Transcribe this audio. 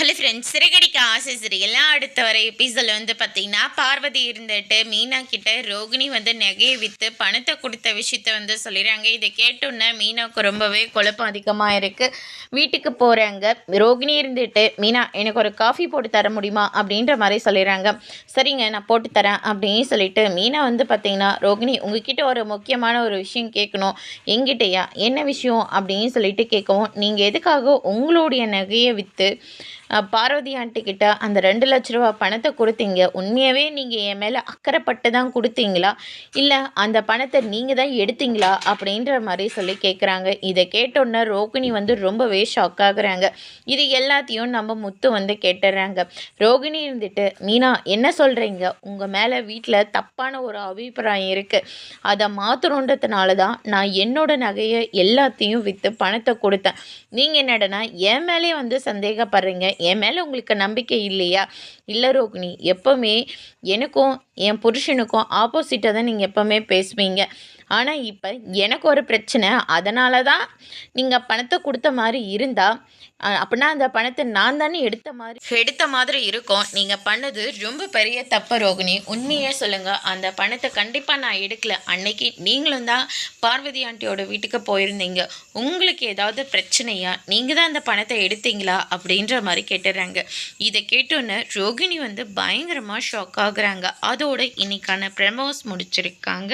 Hello friends Siragadikka ஆசை எல்லாம் அடுத்த வர எபிசோடில் வந்து பார்த்தீங்கன்னா பார்வதி இருந்துட்டு மீனா கிட்ட ரோகிணி வந்து நகையை விற்று பணத்தை கொடுத்த விஷயத்த வந்து சொல்லிடுறாங்க. இதை கேட்டோன்னே மீனாவுக்கு ரொம்பவே குழப்பம் அதிகமாக இருக்குது வீட்டுக்கு போகிறாங்க ரோகிணி இருந்துட்டு மீனா எனக்கு ஒரு காஃபி போட்டு தர முடியுமா? அப்படின்ற மாதிரி சொல்லிடுறாங்க. சரிங்க நான் போட்டு தரேன் அப்படின்னு சொல்லிட்டு மீனா வந்து பார்த்தீங்கன்னா ரோகிணி உங்ககிட்ட ஒரு முக்கியமான ஒரு விஷயம் கேட்கணும். எங்கிட்டயா என்ன விஷயம்? அப்படின்னு சொல்லிட்டு கேட்கவும் நீங்கள் எதுக்காக உங்களுடைய நகையை விற்று பார்வதி ஆண்டி கிட்ட அந்த ரெண்டு லட்ச ரூபா பணத்தை கொடுத்தீங்க. உண்மையாகவே நீங்கள் என் மேலே அக்கறைப்பட்டு தான் கொடுத்தீங்களா? இல்லை அந்த பணத்தை நீங்கள் தான் எடுத்தீங்களா? அப்படின்ற மாதிரி சொல்லி கேட்குறாங்க இதை கேட்டோன்னே ரோகிணி வந்து ரொம்பவே ஷாக் ஆகுறாங்க. இது எல்லாத்தையும் நம்ம முத்து வந்து கேட்டுடுறாங்க ரோகிணி இருந்துட்டு மீனா என்ன சொல்கிறீங்க உங்கள் மேலே வீட்டில் தப்பான ஒரு அபிப்பிராயம் இருக்குது அதை மாற்றணுன்றதுனால தான் நான் என்னோட நகையை எல்லாத்தையும் விற்று பணத்தை கொடுத்தேன். நீங்கள் என்னடனா என் மேலே வந்து சந்தேகப்படுறீங்க. என் மேலே உங்களுக்கு நம்பிக்கை இல்லையா? இல்லை ரோகிணி எப்போவுமே எனக்கும் என் புருஷனுக்கும் ஆப்போசிட்டாக தான் நீங்கள் எப்போவுமே பேசுவீங்க. ஆனால் இப்போ எனக்கு ஒரு பிரச்சனை. அதனால தான் நீங்கள் பணத்தை கொடுத்த மாதிரி இருந்தால் அப்படின்னா அந்த பணத்தை நான் தானே எடுத்த மாதிரி எடுத்த மாதிரி இருக்கும். நீங்கள் பண்ணது ரொம்ப பெரிய தப்பு ரோகிணி. உண்மையே சொல்லுங்கள் அந்த பணத்தை கண்டிப்பாக நான் எடுக்கல. அன்னைக்கு நீங்களும் தான் பார்வதி ஆண்டியோட வீட்டுக்கு போயிருந்தீங்க. உங்களுக்கு ஏதாவது பிரச்சனையா? நீங்கள் தான் அந்த பணத்தை எடுத்தீங்களா? அப்படின்ற மாதிரி கேட்டுறாங்க. இதை கேட்டோன்னே ரோகிணி வந்து பயங்கரமாக ஷாக் ஆகுறாங்க. அதோட இன்னைக்கான ப்ரெமோஸ் முடிச்சிருக்காங்க.